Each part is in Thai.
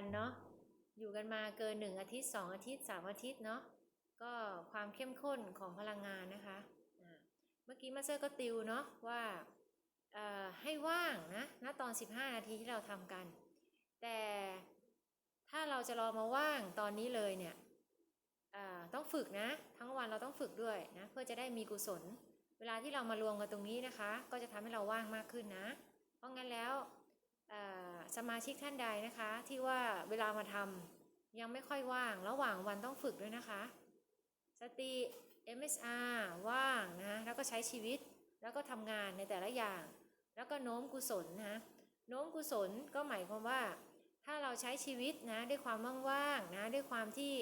กันเนาะอยู่กันมาเกินหนึ่งอาทิตย์สองอาทิตย์สามอาทิตย์เนาะก็ความเข้มข้นของพลังงานนะคะเมื่อกี้มาเตอร์ก็ติวเนาะว่าให้ว่างนะณตอน 15 นาทีที่เราทำกัน แต่ถ้าเราจะรอมาว่างตอนนี้เลยเนี่ยต้องฝึกนะ ทั้งวันเราต้องฝึกด้วยนะเพื่อจะได้มีกุศล เวลาที่เรามารวมกันตรงนี้นะคะ ก็จะทำให้เราว่างมากขึ้นนะ เพราะงั้นแล้วเสมาชิกท่านใดนะคะ ที่ว่าเวลามาทำยังไม่ค่อยว่าง ระหว่างวันต้องฝึกด้วยนะคะ สติ MSR ว่างนะแล้วก็ใช้ชีวิตแล้วก็ทำงานในแต่ละอย่าง แล้วก็โน้มกุศลนะโน้มกุศลก็หมายความว่า ถ้าเราใช้ชีวิตนะด้วยความว่างๆนะด้วยความที่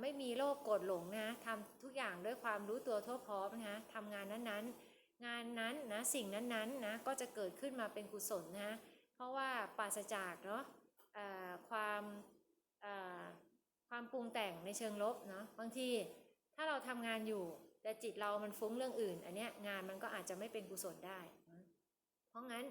ไม่มีโลภโกรธหลงนะทำทุกอย่างด้วยความรู้ตัวทั่วพร้อมนะทำงานนั้นๆ งานนั้นนะสิ่งนั้นๆนะก็จะเกิดขึ้นมาเป็นกุศลนะ ราะว่าปราศจากเนาะความความปรุงแต่งในเชิงลบเนาะบางทีถ้าเราทำงานอยู่แต่จิตเรามันฟุ้งเรื่องอื่น อันเนี้ยงานมันก็อาจจะไม่เป็นกุศลได้ เพราะงั้น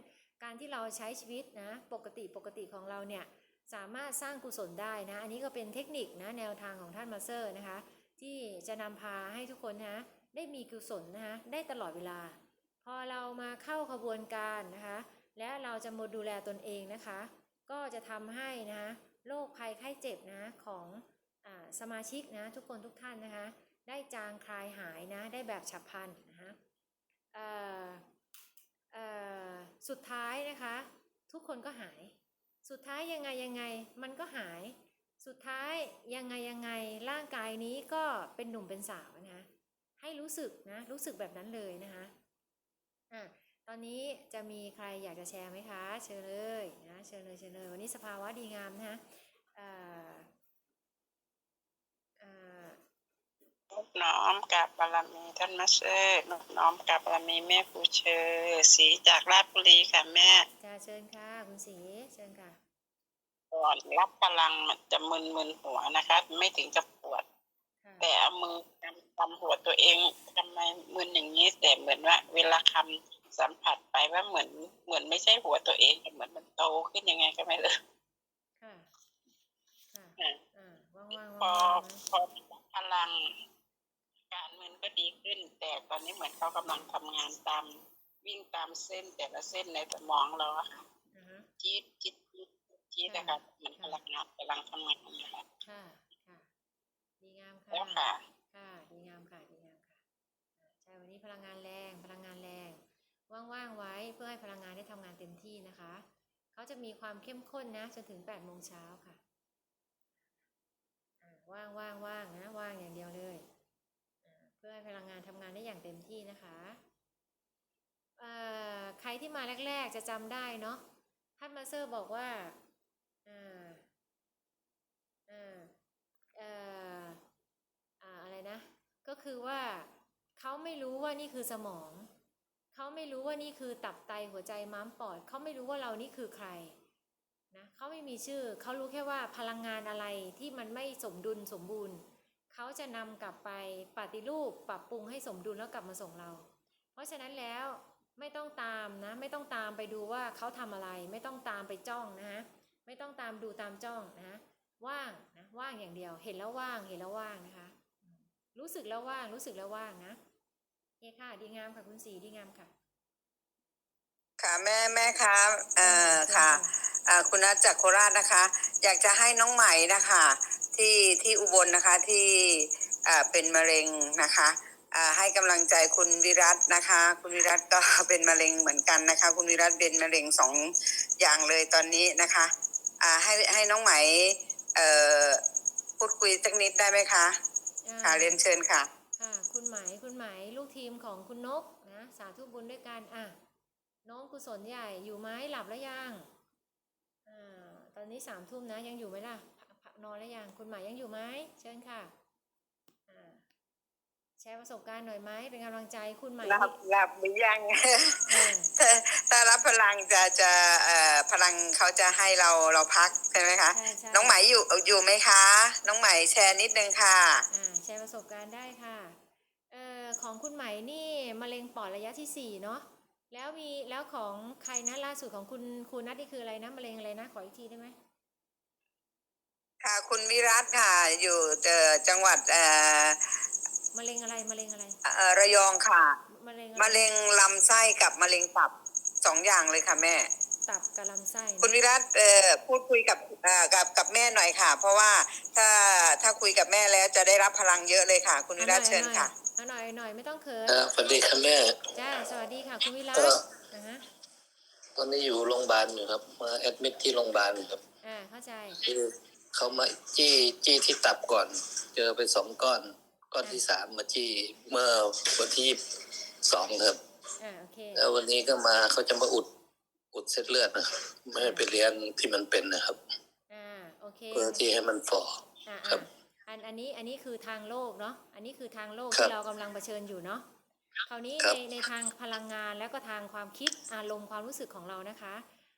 การที่เราใช้ชีวิตนะปกติปกติของเราเนี่ยสามารถสร้างกุศลได้นะ อันนี้ก็เป็นเทคนิคนะแนวทางของท่านมาเซอร์นะคะ ที่จะนำพาให้ทุกคนนะได้มีกุศลนะคะได้ตลอดเวลา พอเรามาเข้าขบวนการนะคะ และเราจะมาดูแลตนเองนะคะ ก็จะทำให้นะโรคภัยไข้เจ็บนะของอสมาชิกนะทุกคนทุกท่านนะคะ ได้จางคลายหายนะได้แบบฉับพลันนะคะสุดท้ายนะคะ ทุกคนก็หาย สุดท้ายยังไงยังไงมันก็หาย สุดท้ายยังไงยังไงร่างกายนี้ก็เป็นหนุ่มเป็นสาวนะคะให้รู้สึกนะรู้สึกแบบนั้นเลยนะคะอะ ตอนนี้จะมีใครอยากจะแชร์ไหมคะ เชิญเลยนะเชิญเลยเชิญเลยวันนี้สภาวะดีงามนะคะเอ่อเอ่อนอบน้อมกับบารมีท่านมาสเตอร์นอบน้อมกับบารมีแม่ครูเชอร์สีจากราชบุรีค่ะแม่จะเชิญค่ะคุณศรีเชิญค่ะก่อนรับพลังมันจะมึนมึนๆหัวนะคะ ไม่ถึงกับปวดค่ะแต่เอามือกำกำหัวตัวเองทำไมมึนอย่างนี้แต่เหมือนว่า เวลาคำ สัมผัสไปว่าเหมือนเหมือนไม่ใช่หัวตัวเองแต่เหมือนมันโตขึ้นยังไงก็ไม่รู้ค่ะค่ะอะอ่าว่างๆพอว่างๆนะพอรับพลังอาการมึนก็ดีขึ้น แต่ตอนนี้เหมือนเขากำลังทำงานตามวิ่งตามเส้นแต่ละเส้นในสมองเราอะค่ะอ่าฮะจี๊ดจี๊ดจี๊ดจี๊ดนะคะเหมือนพลังงานกำลังทำงานนะคะค่ะค่ะดีงามค่ะแล้วค่ะค่ะดีงามค่ะดีงามค่ะอ่าใช่วันนี้พลังงานแรงพลังงานแรง ว่างๆไว้เพื่อให้พลังงานได้ทำงานเต็มที่นะคะ เขาจะมีความเข้มข้นนะจนถึง8โมงเช้าค่ะว่างว่างว่างนะว่างอย่างเดียวเลยเพื่อให้พลังงานทำงานได้อย่างเต็มที่นะคะใครที่มาแรก ๆ จะจำได้เนาะท่านมาเซอร์บอกว่าอะไรนะ ก็คือว่าเขาไม่รู้ว่านี่คือสมอง เขาไม่รู้ว่านี่คือตับไตหัวใจม้ามปอดเขาไม่รู้ว่าเรานี่คือใครนะเขาไม่มีชื่อเขารู้แค่ว่าพลังงานอะไรที่มันไม่สมดุลสมบูรณ์เขาจะนำกลับไปปฏิรูปปรับปรุงให้สมดุลแล้วกลับมาส่งเรา เพราะฉะนั้นแล้วไม่ต้องตามนะไม่ต้องตามไปดูว่าเขาทำอะไร ไม่ต้องตามไปจ้องนะฮะไม่ต้องตามดูตามจ้องนะว่างนะว่างอย่างเดียว เห็นแล้วว่างเห็นแล้วว่างนะคะ รู้สึกแล้วว่างรู้สึกแล้วว่างนะ เคค่ะ ดีงามค่ะคุณสีดีงามค่ะ ค่ะแม่แม่คะเอ่อค่ะเอ่อคุณนัทจากโคราชนะคะ อยากจะให้น้องใหม่นะคะ ที่ที่อุบลนะคะที่เอ่อเป็นมะเร็งนะคะเอ่อให้กำลังใจคุณวิรัตนะคะ คุณวิรัตก็เป็นมะเร็งเหมือนกันนะคะ คุณวิรัตเป็นมะเร็งสองอย่างเลยตอนนี้นะคะอ่าให้ให้น้องใหม่เอ่อพูดคุยสักนิดได้ไหมคะอ่าค่ะเรียนเชิญค่ะ ค่ะคุณหมายคุณหมายลูกทีมของคุณนกนะสาธุบุญด้วยกันอะน้องกุศลใหญ่อยู่ไหมหลับแล้วยังอ่าตอนนี้สามทุ่มนะยังอยู่ไหมล่ะพพนอนแล้วยังคุณหมายยังอยู่ไหมเชิญค่ะอ่าแชร์ประสบการณ์หน่อยไหมเป็นกำลังใจคุณหมายหลับหลับหรือยังถ้ารับพลังจะจะเอ่อพลังเขาจะให้เราเราพักใช่ไหมคะ น้องหมายอยู่อยู่ไหมคะ น้องหมายแชร์นิดนึงค่ะอ่า ร์ประสบการณ์ได้ค่ะเอ่อของคุณไหมนี่มะเร็งปอดระยะที่สี่เนาะแล้วมีแล้วของใครนะล่าสุดของคุณคุณนัทนี่คืออะไรนะมะเร็งอะไรนะขออีกทีได้ไหมรัตน์ค่ะ อยู่เอ่อจังหวัดเอ่อมะเร็งอะไรมะเร็งอะไรเอ่อระยองค่ะมะเร็งอไมะเร็งลำไส้กับมะเร็งตับสองอย่างเลยค่ะแม่ ตับกับลำไส้นะคุณวิรัตเอ่อพูดคุยกับเอ่อกับกับแม่หน่อยค่ะ เพราะว่าถ้าถ้าคุยกับแม่แล้วจะได้รับพลังเยอะเลยค่ะ คุณวิรัตเชิญค่ะ เอาหน่อยเอาหน่อยไม่ต้องเขินอ่าสวัสดีครับแม่ จ้าสวัสดีค่ะคุณวิรัก็ตนะฮะตอนนี้อยู่โรงพยาบาลอยู่ครับมาแอดมิดที่โรงพยาบาลครับอ่าเข้าใจคือเขามาจี้จี้ที่ตับก่อน เจอไปสองก้อน ก้อนที่สามมาจี้เมื่อวันที่สองครับ อ่าโอเคแล้ววันนี้ก็มาเขาจะมาอุด อุดเส้นเลือดนะครับไม่ให้ไปเลี้ยงที่มันเป็นนะครับ อ่าโอเคเพื่อที่ให้มันฝ่อ อ่าครัอ่าบอันอันนี้อันนี้คือทางโลกเนาะอันนี้คือทางโลกครับที่เรากำลังเผชิญอยู่เนาะคราวนี้ครัในบในทางพลังงานแล้วก็ทางความคิดอารมณ์ความรู้สึกของเรานะคะ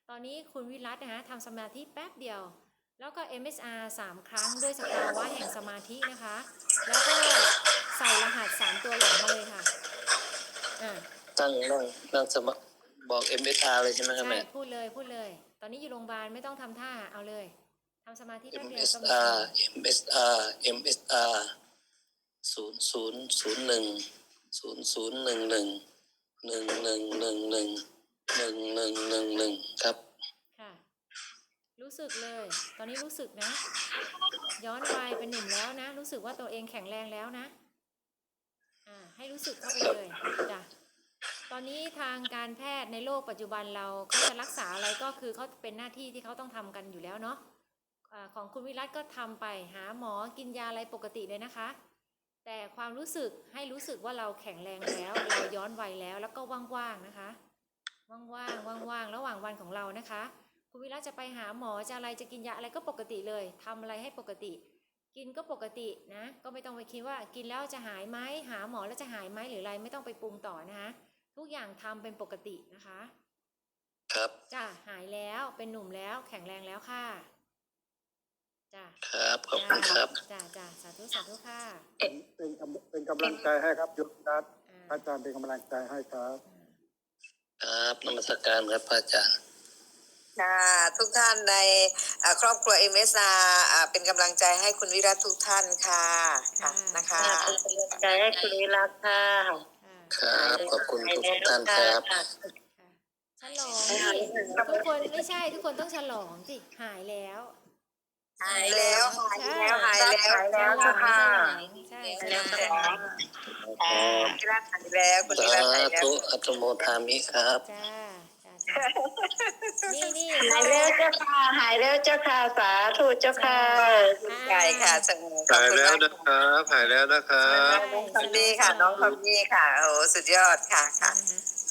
ตอนนี้คุณวิรัตนะฮะทำสมาธิแป๊บเดียว แล้วก็ MSR 3 ครั้งด้วยสภาวะแห่งสมาธินะคะ แล้วก็ใส่รหัส 3 ตัวหลังมาเลยค่ะอ่าตั้งนั่งนั่งสมา บอก MSR เลยใช่ไหมครับใช่แม่พูดเลยพูดเลย ตอนนี้อยู่โรงพยาบาลไม่ต้องทำท่าเอาเลยทำสมาธิแป๊บเดียวก็มี MSR MSR MSR ศูนย์ศูนย์ศูนย์หนึ่งศูนย์ศูนย์หนึ่งหนึ่งหนึ่งหนึ่งหนึ่งหนึ่งหนึ่งหนึ่งหนึ่งหนึ่งครับค่ะ รู้สึกเลย ตอนนี้รู้สึกนะ ย้อนวัยเป็นหนุ่มแล้วนะ รู้สึกว่าตัวเองแข็งแรงแล้วนะ อ่า ให้รู้สึกเข้าไปเลยจ้ะ ตอนนี้ทางการแพทย์ในโลกปัจจุบันเราเขาจะรักษาอะไรก็คือเขาเป็นหน้าที่ที่เขาต้องทำกันอยู่แล้วเนาะของคุณวิรัตก็ทำไปหาหมอกินยาอะไรปกติเลยนะคะ แต่ความรู้สึกให้รู้สึกว่าเราแข็งแรงแล้ว เราย้อนวัยแล้วแล้วก็ว่างๆนะคะ ว่างๆว่างๆระหว่างวันของเรานะคะ คุณวิรัตจะไปหาหมอจะอะไรจะกินยาอะไรก็ปกติเลยทำอะไรให้ปกติ กินก็ปกตินะ ก็ไม่ต้องไปคิดว่ากินแล้วจะหายไหมหาหมอแล้วจะหายไหมหรืออะไรไม่ต้องไปปรุงต่อนะคะ ทุกอย่างทำเป็นปกตินะคะ ครับจ้ะหายแล้วเป็นหนุ่มแล้วแข็งแรงแล้วค่ะจ้ะครับขอบคุณครับจ้ะจ้ะสาธุสาธุค่ะเป็นเป็นกำเป็นกำลังใจให้ครับยุทธนัทอ่าอาจารย์เป็นกำลังใจให้ครับ ครับนมัสการครับพระอาจารย์ค่ะทุกท่านในเอ่อครอบครัว MSR อ่าเป็นกำลังใจให้คุณวิรัตทุกท่านค่ะค่ะนะคะใจให้คุณวิรัตค่ะ ค่ะครับ ขอบคุณทุกท่านครับค่ะฉลองสิทุกคนไม่ใช่ทุกคนต้องฉลองสิหายแล้วหายแล้วหายแล้วหายแล้วหายแล้วเจ้าค่ะใช่หายฉแล้ลวองเจ้าค่ะคุณวิรัตหายแล้วคุณวิสารัตหายแล้วธุอัตโมทามิครับจ้าจ้าจ้า นี่นี่หายแล้วเจ้าค่ะหายแล้วเจ้าค่ะสาธุเจ้าค่ะใช่ค่ะสงบขอบหายคุณแล้วมากนะครับหายแล้วนะครับน้องทอมมี่ค่ะ น้องทอมมี่ค่ะโอ้โหสุดยอดค่ะค่ะ